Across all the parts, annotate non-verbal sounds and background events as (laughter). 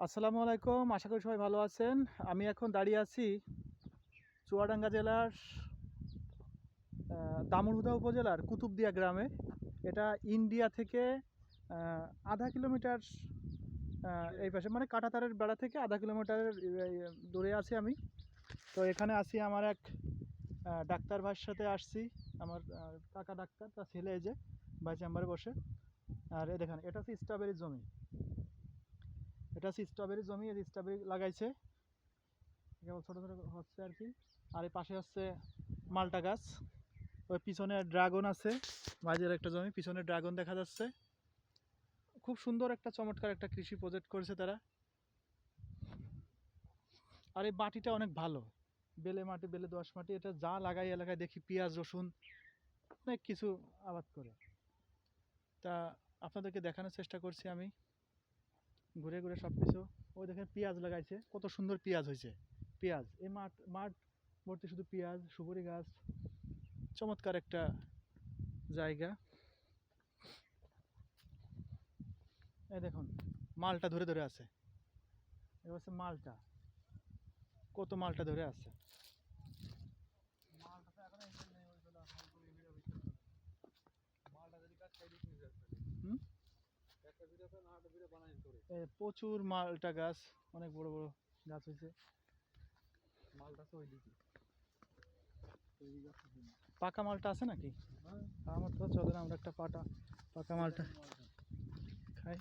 আসসালামু আলাইকুম আশা করি সবাই ভালো আছেন। আমি এখন দাঁড়িয়ে আছি চুয়াডাঙ্গা জেলার আহ, দামুড়হুদা উপজেলার কুতুবদিয়া গ্রামে। এটা ইন্ডিয়া থেকে আধা কিলোমিটার এই পাশে মানে কাটাতারের বেড়া থেকে আধা কিলোমিটারের দূরে আছি আমি। তো এখানে আছি আমার এক ডাক্তার ভাইয়ের সাথে আসছি। আমার কাকা ডাক্তার তার ছেলে এই যে ভাই চেম্বারে বসে। আর এই দেখেন এটা হচ্ছে স্ট্রবেরির জমি। এটা হচ্ছে স্ট্রবেরি জমি, এই স্ট্রবেরি লাগাইছে। কেবল ছোটো ছোটো হচ্ছে আর কি। আর এই পাশে হচ্ছে মালটা গাছ। ওই পিছনে ড্রাগন আছে, মাঝের একটা জমি, পিছনে ড্রাগন দেখা যাচ্ছে। খুব সুন্দর একটা চমৎকার একটা কৃষি প্রজেক্ট করেছে তারা। আর এই মাটিটা অনেক ভালো। বেলে মাটি, বেলে দোয়াশ মাটি, এটা যা লাগাই এলাকায় দেখি পেঁয়াজ, রসুন, অনেক কিছু আবাদ করে। তা আপনাদেরকে দেখানোর চেষ্টা করছি আমি। ঘুরে ঘুরে সব কিছু ওই দেখেন পেঁয়াজ লাগাইছে, কত সুন্দর পেঁয়াজ হয়েছে। পেঁয়াজ, এই মাঠ মাঠ ভর্তি শুধু পেঁয়াজ, সুপুরি গাছ, চমৎকার একটা জায়গা। এই দেখুন, মালটা ধরে ধরে আছে। এ হচ্ছে মালটা। কত মালটা ধরে আছে হুম? এ, প্রচুর মালটা গাছ অনেক বড় বড় গাছ হয়েছে। পাকা মালটা আছে নাকি? আমার তো চলে না আমরা একটা পাটা পাকা মালটা খাই।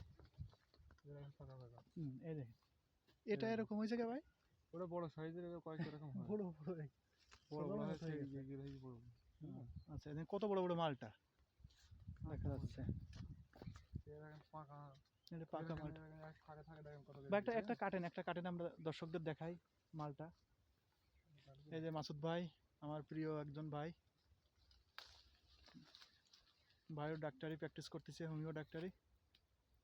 হুম এই দেখ এটা এরকম হয়েছে কে ভাই? ওটা বড় সাইজের কয়েকটা রকম হয়। বড় বড় বড় বড় হয়ে আচ্ছা কত বড় বড় মালটা? দেখা যাচ্ছে। এরকম এটা পাকা মালটা একটা একটা কাটেন একটা কাটেন আমরা দর্শকদের দেখাই মালটা। এই যে মাসুদ ভাই আমার প্রিয় একজন ভাই। ভাইও ডাক্তারি প্র্যাকটিস করতেছে হোমিও ডাক্তারি।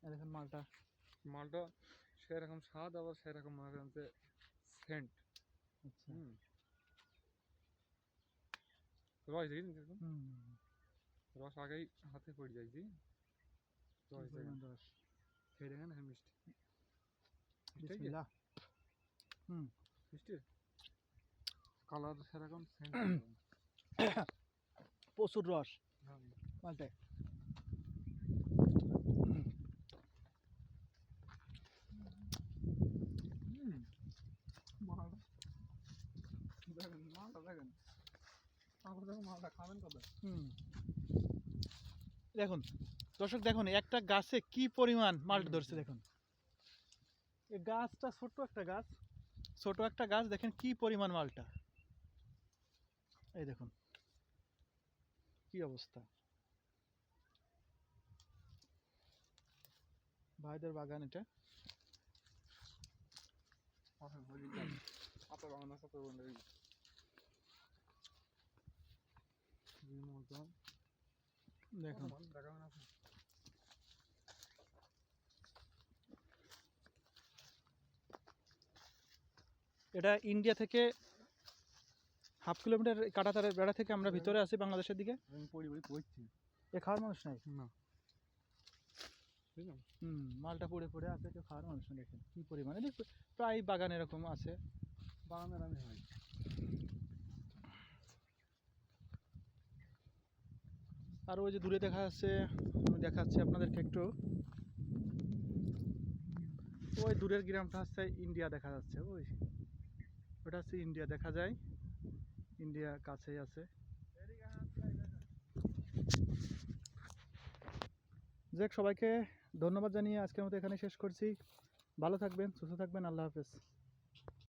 দেখেন মালটা। মালটা সেরকম স্বাদ আবার সেরকম মনে করেন যে সেন্ট আচ্ছা। রস হুম। রস আগেই হাতে পড়ে যায় জি। রস। খেয়ে দেখেন হ্যাঁ মিষ্টি মিষ্টি বিসমিল্লাহ। হুম মিষ্টি কালার সেরকম প্রচুর রস মালটায় মালটা দেখেন মালটা দেখেন মালটা খাবেন কত হুম দেখুন দর্শক দেখুন একটা গাছে কি পরিমাণ মালটা ধরছে দেখুন। এই গাছটা ছোট্ট একটা গাছ। ছোট একটা গাছ দেখেন কি পরিমাণ মালটা এই দেখুন কি অবস্থা। ভাইদের বাগান এটা। (coughs) আপনার দেখুন এটা ইন্ডিয়া থেকে হাফ কিলোমিটার কাটাতারের বেড়া থেকে আমরা ভিতরে আসি বাংলাদেশের দিকে। এ খাওয়ার মানুষ নাই? না। হুম মালটা পড়ে পড়ে আছে কেউ খাওয়ার মানুষ দেখেন কী পরিমাণে? প্রায় বাগান এরকম আছে। বাগানের আমি হয়। আর ওই যে দূরে দেখা যাচ্ছে, আমি দেখাচ্ছি আপনাদেরকে একটু। ওই দূরের গ্রামটা হচ্ছে ইন্ডিয়া দেখা যাচ্ছে, ওই। ওটা হচ্ছে ইন্ডিয়া দেখা যায়। ইন্ডিয়া কাছেই আছে। যাক, সবাইকে ধন্যবাদ জানিয়ে আজকের মতো এখানে শেষ করছি। ভালো থাকবেন, সুস্থ থাকবেন, আল্লাহ হাফেজ।